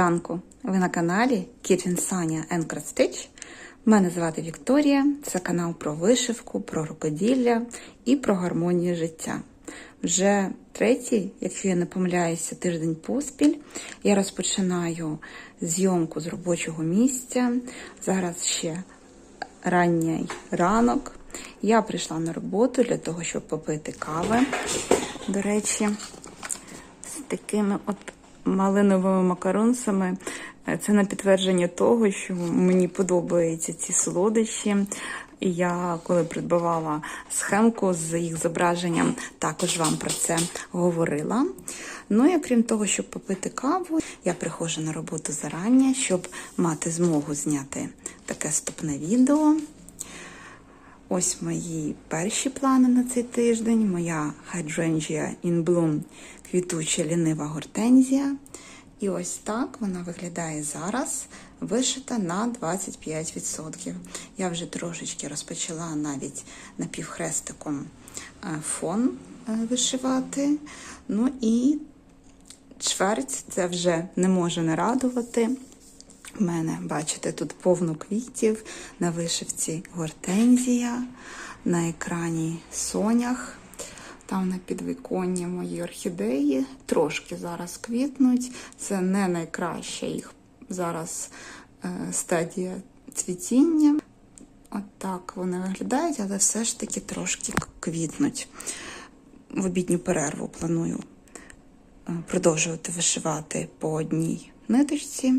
ранку! Ви на каналі Kitchen Sanya and Stitch. Мене звати Вікторія. Це канал про вишивку, про рукоділля і про гармонію життя. Вже третій, якщо я не помиляюся, тиждень поспіль. Я розпочинаю зйомку з робочого місця. Зараз ще ранній ранок. Я прийшла на роботу для того, щоб попити кави. До речі, з такими от малиновими макаронцями. Це на підтвердження того, що мені подобаються ці солодощі. І я, коли придбавала схемку з їх зображенням, також вам про це говорила. Ну і крім того, щоб попити каву, я приходжу на роботу зарання, щоб мати змогу зняти таке стопне відео. Ось мої перші плани на цей тиждень. Моя Hydrangea in Bloom квітуча лінива гортензія. І ось так вона виглядає зараз, вишита на 25%. Я вже трошечки розпочала навіть напівхрестиком фон вишивати. Ну і чверть це вже не може не радувати. У мене, бачите, тут повно квітів, на вишивці гортензія, на екрані сонях. Там на підвіконні мої орхідеї трошки зараз квітнуть. Це не найкраща їх зараз е, стадія цвітіння. От так вони виглядають, але все ж таки трошки квітнуть. В обідню перерву планую е, продовжувати вишивати по одній ниточці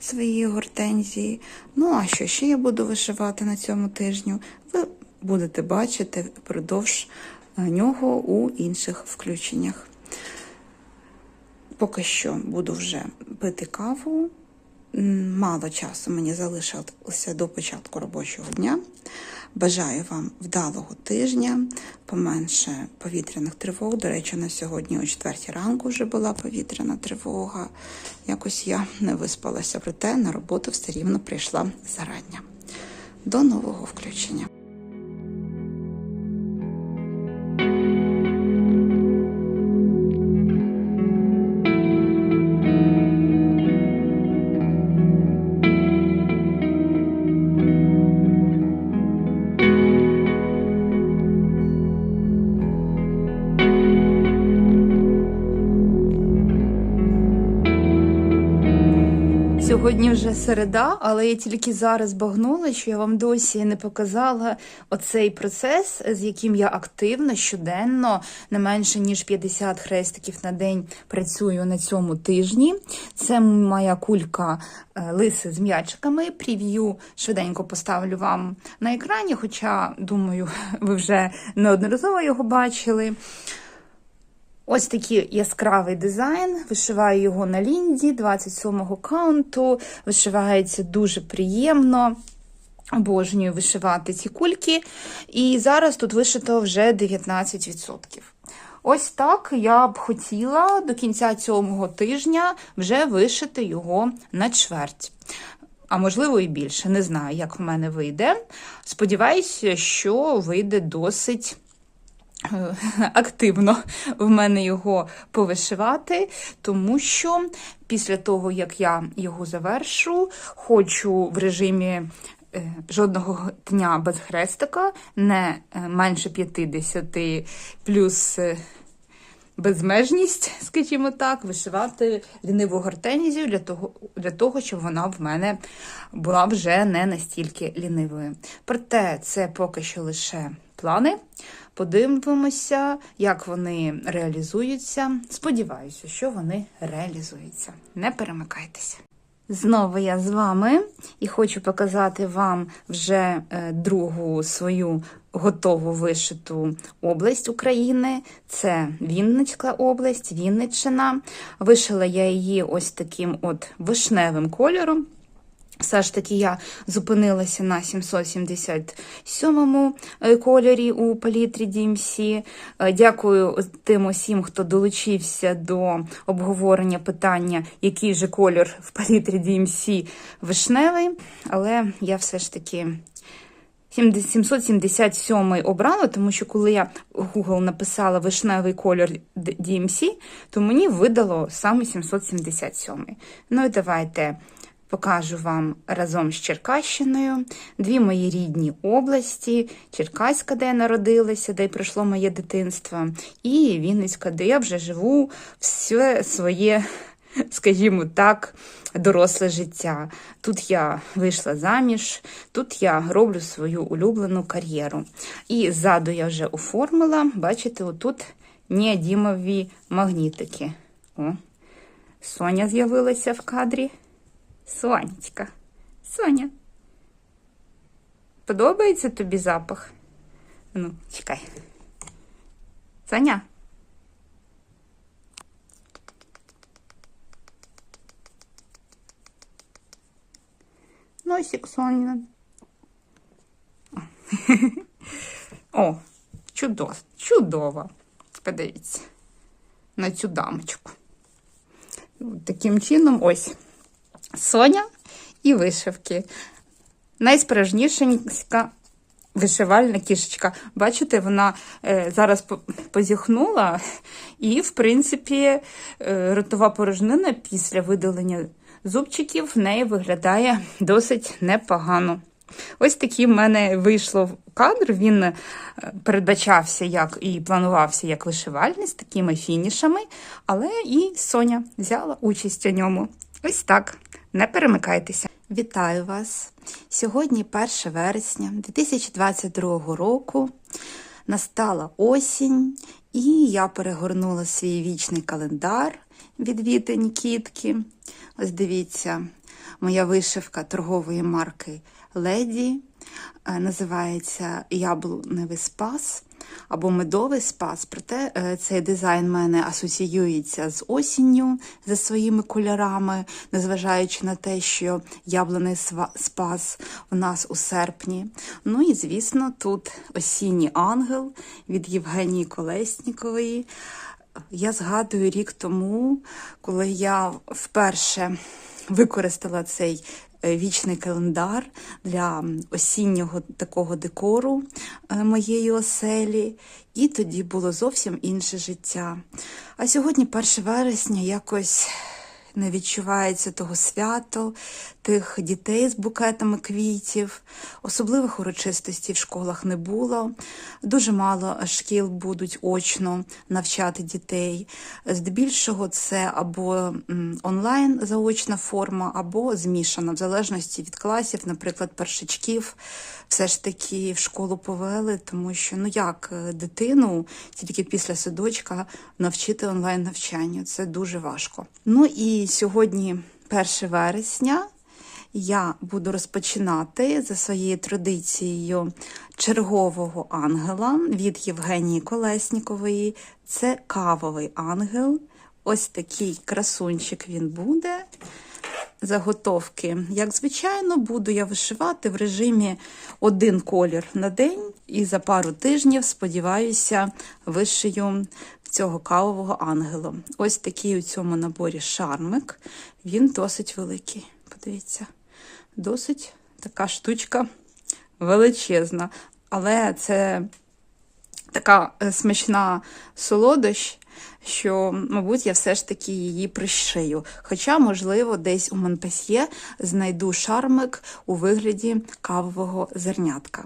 своєї гортензії. Ну, а що ще я буду вишивати на цьому тижню, ви будете бачити впродовж нього у інших включеннях. Поки що буду вже пити каву. Мало часу мені залишилося до початку робочого дня. Бажаю вам вдалого тижня, поменше повітряних тривог. До речі, на сьогодні о 4 ранку вже була повітряна тривога. Якось я не виспалася, проте на роботу все рівно прийшла зарання. До нового включення. Сьогодні вже середа, але я тільки зараз багнула, що я вам досі не показала оцей процес, з яким я активно щоденно не менше ніж 50 хрестиків на день працюю на цьому тижні. Це моя кулька лиси з м'ячиками. Прев'ю швиденько поставлю вам на екрані, хоча, думаю, ви вже неодноразово його бачили. Ось такий яскравий дизайн. Вишиваю його на лінді 27-го каунту. Вишивається дуже приємно. Обожнюю вишивати ці кульки. І зараз тут вишито вже 19%. Ось так я б хотіла до кінця цього тижня вже вишити його на чверть. А можливо, і більше. Не знаю, як в мене вийде. Сподіваюся, що вийде досить. Активно в мене його повишивати, тому що після того, як я його завершу, хочу в режимі жодного дня без хрестика, не менше 50 плюс безмежність, скажімо так, вишивати ліниву гортензію для того, для того, щоб вона в мене була вже не настільки лінивою. Проте це поки що лише плани. Подивимося, як вони реалізуються. Сподіваюся, що вони реалізуються. Не перемикайтеся. Знову я з вами і хочу показати вам вже другу свою готову вишиту область України. Це Вінницька область, Вінниччина. Вишила я її ось таким от вишневим кольором. Все ж таки, я зупинилася на 777 кольорі у палітрі DMC. Дякую тим усім, хто долучився до обговорення питання, який же кольор в палітрі DMC вишневий. Але я все ж таки 70- 777 обрала, тому що коли я в Google написала вишневий колір Д- DMC, то мені видало саме 777. Ну і давайте покажу вам разом з Черкащиною. Дві мої рідні області: Черкаська, де я народилася, де й пройшло моє дитинство, і Вінницька, де я вже живу все своє, скажімо так, доросле життя. Тут я вийшла заміж, тут я роблю свою улюблену кар'єру. І ззаду я вже оформила, бачите, отут неодімові магнітики. О, Соня з'явилася в кадрі. Сонечка, Соня. Подобається тобі запах? Ну, чекай. Соня. Носик Соня. О, чудово, чудово. Подивіться на цю дамочку. Таким чином, ось Соня і вишивки. Найсправжнішенька вишивальна кішечка. Бачите, вона е, зараз позіхнула, і, в принципі, е, ротова порожнина після видалення зубчиків в неї виглядає досить непогано. Ось такий в мене вийшло кадр. Він е, передбачався як і планувався як вишивальний з такими фінішами, але і Соня взяла участь у ньому. Ось так. Не перемикайтеся. Вітаю вас! Сьогодні 1 вересня 2022 року. Настала осінь, і я перегорнула свій вічний календар від Віти Кітки. Ось дивіться, моя вишивка торгової марки Леді е, називається Яблуневий спас або медовий спас. Проте е, цей дизайн в мене асоціюється з осінню за своїми кольорами, незважаючи на те, що яблуний спас у нас у серпні. Ну і звісно, тут осінній ангел від Євгенії Колеснікової. Я згадую рік тому, коли я вперше використала цей е, вічний календар для осіннього такого декору е, моєї оселі, і тоді було зовсім інше життя. А сьогодні, 1 вересня, якось не відчувається того свято, тих дітей з букетами квітів, особливих урочистостей в школах не було. Дуже мало шкіл будуть очно навчати дітей. Здебільшого це або онлайн заочна форма, або змішана, в залежності від класів, наприклад, першачків. Все ж таки в школу повели, тому що ну як е, дитину тільки після садочка навчити онлайн навчанню. Це дуже важко. Ну і сьогодні, 1 вересня, я буду розпочинати за своєю традицією чергового ангела від Євгенії Колеснікової. Це кавовий ангел. Ось такий красунчик він буде. Заготовки, як звичайно, буду я вишивати в режимі один колір на день, і за пару тижнів, сподіваюся, вишию цього кавового ангела. Ось такий у цьому наборі шармик. Він досить великий. Подивіться, досить така штучка величезна. Але це така е, смачна солодощ, що, мабуть, я все ж таки її пришию. Хоча, можливо, десь у Монпесьє знайду шармик у вигляді кавового зернятка.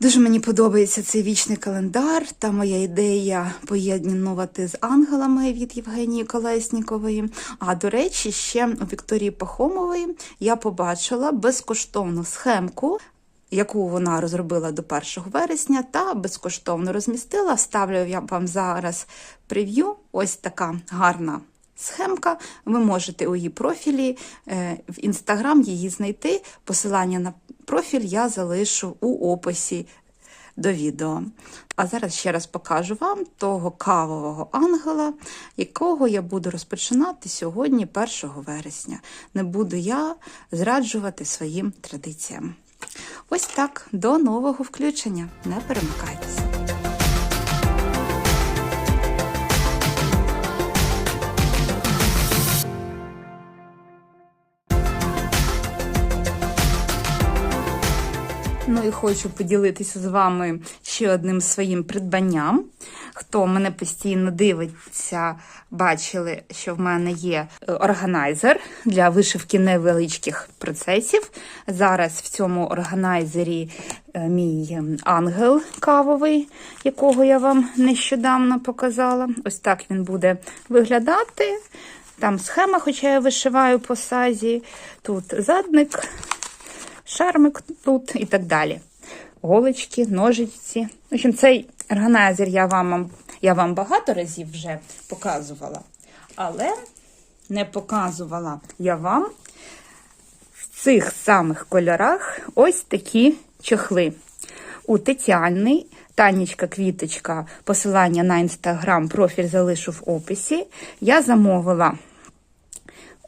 Дуже мені подобається цей вічний календар та моя ідея поєднувати з ангелами від Євгенії Колеснікової. А до речі, ще у Вікторії Пахомової я побачила безкоштовну схемку. Яку вона розробила до 1 вересня, та безкоштовно розмістила. Вставлю я вам зараз прев'ю. Ось така гарна схемка. Ви можете у її профілі е, в інстаграм її знайти. Посилання на профіль я залишу у описі до відео. А зараз ще раз покажу вам того кавового ангела, якого я буду розпочинати сьогодні, 1 вересня. Не буду я зраджувати своїм традиціям. Ось так, до нового включення. Не перемикайтеся. І хочу поділитися з вами ще одним своїм придбанням. Хто мене постійно дивиться, бачили, що в мене є е, органайзер для вишивки невеличких процесів. Зараз в цьому органайзері е, мій е, ангел кавовий, якого я вам нещодавно показала. Ось так він буде виглядати. Там схема, хоча я вишиваю по сазі. Тут задник, шармик тут і так далі. Голочки, ножиці. В общем, цей органайзер я вам, я вам багато разів вже показувала, але не показувала я вам в цих самих кольорах ось такі чохли. У Тетяни, Танечка Квіточка, посилання на інстаграм, профіль залишу в описі. Я замовила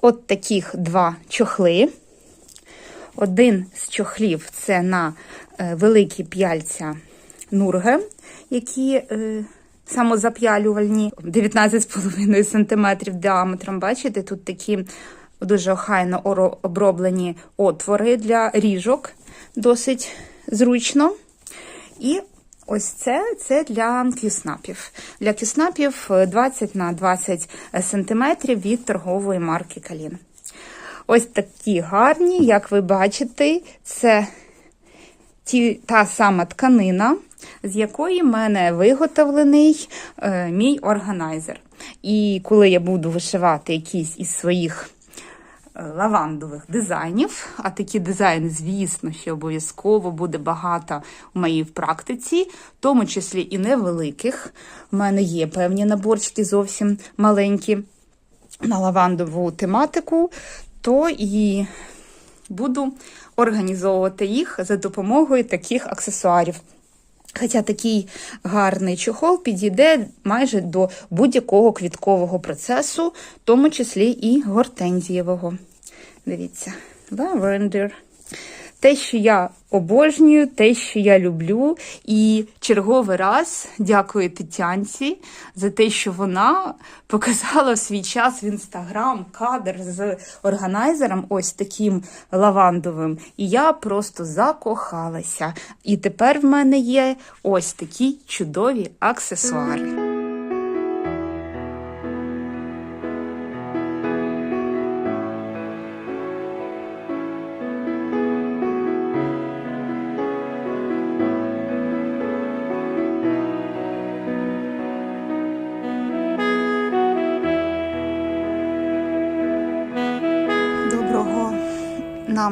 от таких два чохли. Один з чохлів це на е, великі п'яльця Нурге, які е, самозап'ялювальні 19,5 см діаметром. Бачите, тут такі дуже охайно оброблені отвори для ріжок, досить зручно. І ось це, це для кюснапів. Для кюснапів 20 на 20 см від торгової марки Калін. Ось такі гарні, як ви бачите, це ті, та сама тканина, з якої в мене виготовлений е, мій органайзер. І коли я буду вишивати якісь із своїх е, лавандових дизайнів, а такі дизайни, звісно, що обов'язково буде багато у моїй практиці, в тому числі і невеликих. У мене є певні наборчики зовсім маленькі на лавандову тематику, то і буду організовувати їх за допомогою таких аксесуарів. Хоча такий гарний чохол підійде майже до будь-якого квіткового процесу, в тому числі і гортензієвого. Дивіться, лавендер. Те, що я обожнюю, те, що я люблю. І черговий раз дякую Тетянці за те, що вона показала в свій час в інстаграм кадр з органайзером, ось таким лавандовим. І я просто закохалася. І тепер в мене є ось такі чудові аксесуари.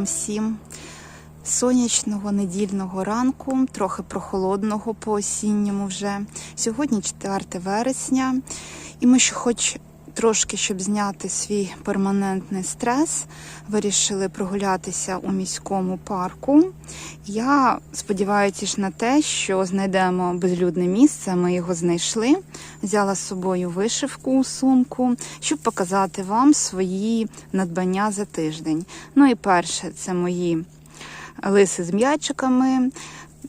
Всім сонячного недільного ранку, трохи прохолодного по осінньому вже. Сьогодні 4 вересня, і ми ще хоч трошки, щоб зняти свій перманентний стрес, вирішили прогулятися у міському парку. Я сподіваюся на те, що знайдемо безлюдне місце. Ми його знайшли. Взяла з собою вишивку у сумку, щоб показати вам свої надбання за тиждень. Ну і перше, це мої лиси з м'ячиками.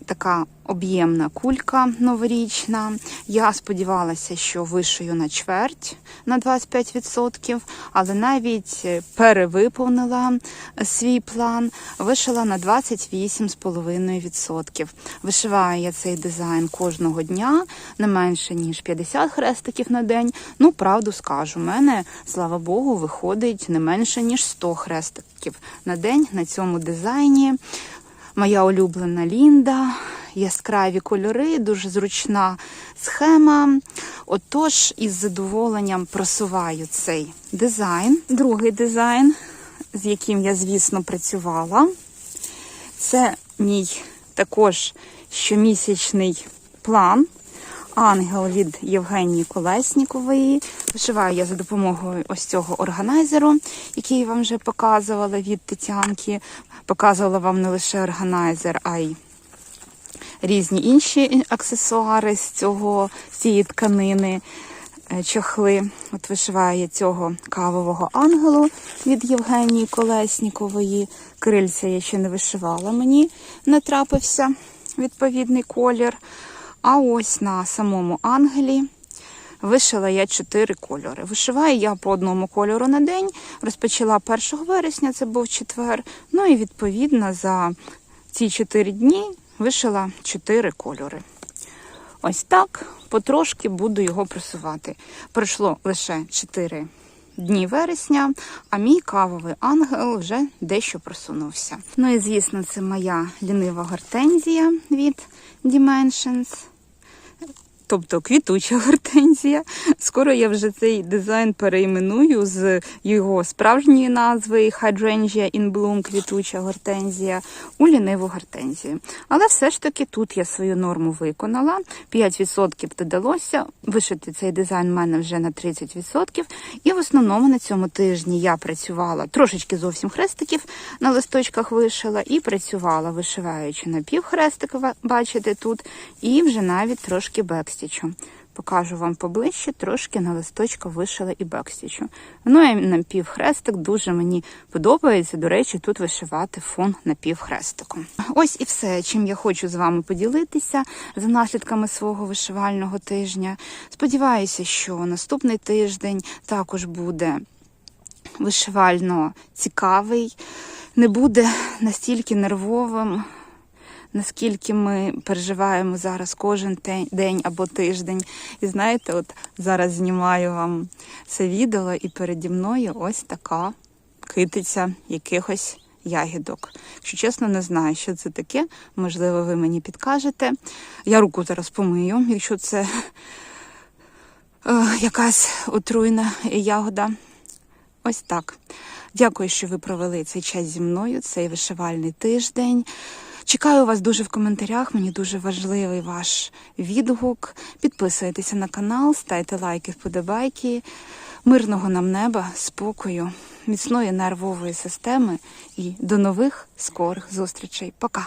Така об'ємна кулька новорічна. Я сподівалася, що вишию на чверть на 25%, але навіть перевиповнила свій план, вишила на 28,5%. Вишиваю я цей дизайн кожного дня, не менше ніж 50 хрестиків на день. Ну, правду скажу, у мене, слава Богу, виходить не менше ніж 100 хрестиків на день на цьому дизайні. Моя улюблена Лінда, яскраві кольори, дуже зручна схема. Отож, із задоволенням просуваю цей дизайн. Другий дизайн, з яким я, звісно, працювала. Це мій також щомісячний план. Ангел від Євгенії Колеснікової. Вишиваю я за допомогою ось цього органайзеру, який я вам вже показувала від Тетянки. Показувала вам не лише органайзер, а й різні інші аксесуари з цього, з цієї тканини, е, чохли. От вишиваю я цього кавового ангелу від Євгенії Колеснікової. Крильця я ще не вишивала, мені не трапився відповідний колір. А ось на самому ангелі вишила я чотири кольори. Вишиваю я по одному кольору на день. Розпочала 1 вересня, це був четвер. Ну і відповідно за ці 4 дні вишила 4 кольори. Ось так потрошки буду його просувати. Пройшло лише 4 дні вересня, а мій кавовий ангел вже дещо просунувся. Ну і звісно, це моя лінива гортензія від Dimensions. Тобто квітуча гортензія. Скоро я вже цей дизайн перейменую з його справжньої назви Hydrangea in Bloom квітуча гортензія у ліниву гортензію. Але все ж таки тут я свою норму виконала. 5% додалося. Вишити цей дизайн в мене вже на 30%. І в основному на цьому тижні я працювала трошечки зовсім хрестиків на листочках вишила і працювала, вишиваючи на півхрестика, бачите тут, і вже навіть трошки бекстічу. Покажу вам поближче, трошки на листочку вишила і бекстічу. Ну і на півхрестик дуже мені подобається. До речі, тут вишивати фон на півхрестику. Ось і все, чим я хочу з вами поділитися за наслідками свого вишивального тижня. Сподіваюся, що наступний тиждень також буде вишивально цікавий, не буде настільки нервовим наскільки ми переживаємо зараз кожен день або тиждень. І знаєте, от зараз знімаю вам це відео, і переді мною ось така китиця якихось ягідок. Якщо чесно, не знаю, що це таке. Можливо, ви мені підкажете. Я руку зараз помию, якщо це е, якась отруйна ягода. Ось так. Дякую, що ви провели цей час зі мною, цей вишивальний тиждень. Чекаю вас дуже в коментарях. Мені дуже важливий ваш відгук. Підписуйтеся на канал, ставте лайки, вподобайки. Мирного нам неба, спокою, міцної нервової системи і до нових скорих зустрічей. Пока!